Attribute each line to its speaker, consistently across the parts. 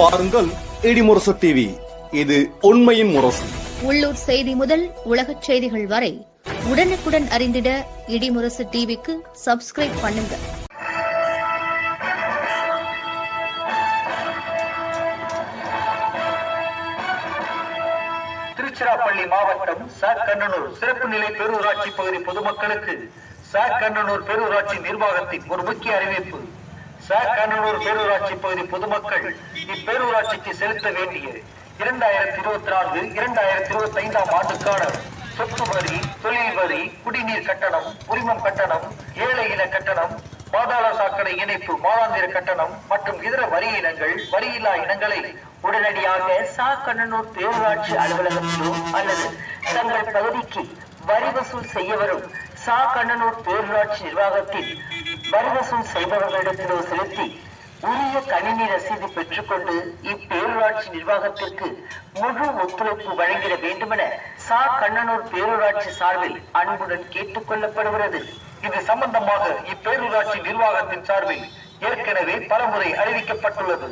Speaker 1: பாருங்கள் இடிமுரசு டிவி இது உண்மையின் முரசு.
Speaker 2: உள்ளூர் செய்தி முதல் உலகச் செய்திகள் வரை உடனுக்குடன் அறிந்திட இடிமுரசு டிவிக்கு சப்ஸ்கிரைப் பண்ணுங்க.
Speaker 3: திருச்சிராப்பள்ளி மாவட்டம் சாக்கண்ணனூர் சிறப்பு நிலை பேரூராட்சி பகுதி பொதுமக்களுக்கு சாக்கண்ணனூர் பேரூராட்சி நிர்வாகத்தின் ஒரு முக்கிய அறிவிப்பு. சாக்கண்ணனூர் பேரூராட்சி பகுதி பொதுமக்கள் இப்பேரூராட்சிக்கு செலுத்த வேண்டிய இரண்டாயிரத்தி இருபத்தி நான்கு இரண்டாயிரத்தி இருபத்தி ஐந்தாம் ஆண்டுக்கான சொத்து வரி தொழில் வரி குடிநீர் கட்டணம் உரிமம் கட்டணம் ஏழை இன கட்டணம் பாதாள சாக்கடை இணைப்பு மாதாந்திர கட்டணம் மற்றும் இதர வரி இனங்கள் வரியில்லா இனங்களை உடனடியாக சா கண்ணனூர் பேரூராட்சி அலுவலகத்திலோ அல்லது தங்கள் பகுதிக்கு வரி வசூல் செய்ய வரும் சா கண்ணனூர் பேரூராட்சி நிர்வாகத்தில் வரிவசூல் செய்பவர்களிடத்திலோ செலுத்தி உரிய கணினி ரசீது பெற்றுக்கொண்டு இப்பேரூராட்சி நிர்வாகத்திற்கு முழு ஒத்துழைப்பு வழங்கிட வேண்டுமென சா. கண்ணனூர் பேரூராட்சி சார்பில் அன்புடன் கேட்டுக் கொள்ளப்படுகிறது. இது சம்பந்தமாக இப்பேரூராட்சி நிர்வாகத்தின் சார்பில் ஏற்கனவே பலமுறை அறிவிக்கப்பட்டுள்ளது.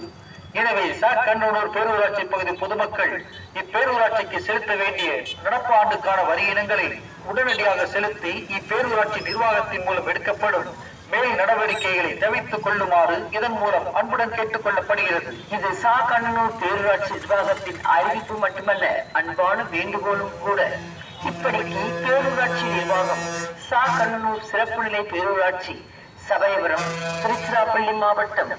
Speaker 3: எனவே சா. கண்ணனூர் பேரூராட்சி பகுதி பொதுமக்கள் இப்பேரூராட்சிக்கு செலுத்த வேண்டிய நடப்பு ஆண்டுக்கான வரி இனங்களை உடனடியாக செலுத்தி இப்பேரூராட்சி நிர்வாகத்தின் மூலம் எடுக்கப்படும் மேல் நடவடிக்கைகளை தவிர்த்துக் கொள்ளுமாறு இதன் மூலம் அன்புடன் கேட்டுக் கொள்ளப்படுகிறது இது சா கண்ணனூர் பேரூராட்சி நிர்வாகத்தின் அறிவிப்பு மட்டுமல்ல அன்பான வேண்டுகோளும் கூட. இப்படிக்கு பேரூராட்சி நிர்வாகம் சா கண்ணனூர் சிறப்பு நிலை பேரூராட்சி சபைபுரம் திருச்சிராப்பள்ளி மாவட்டம்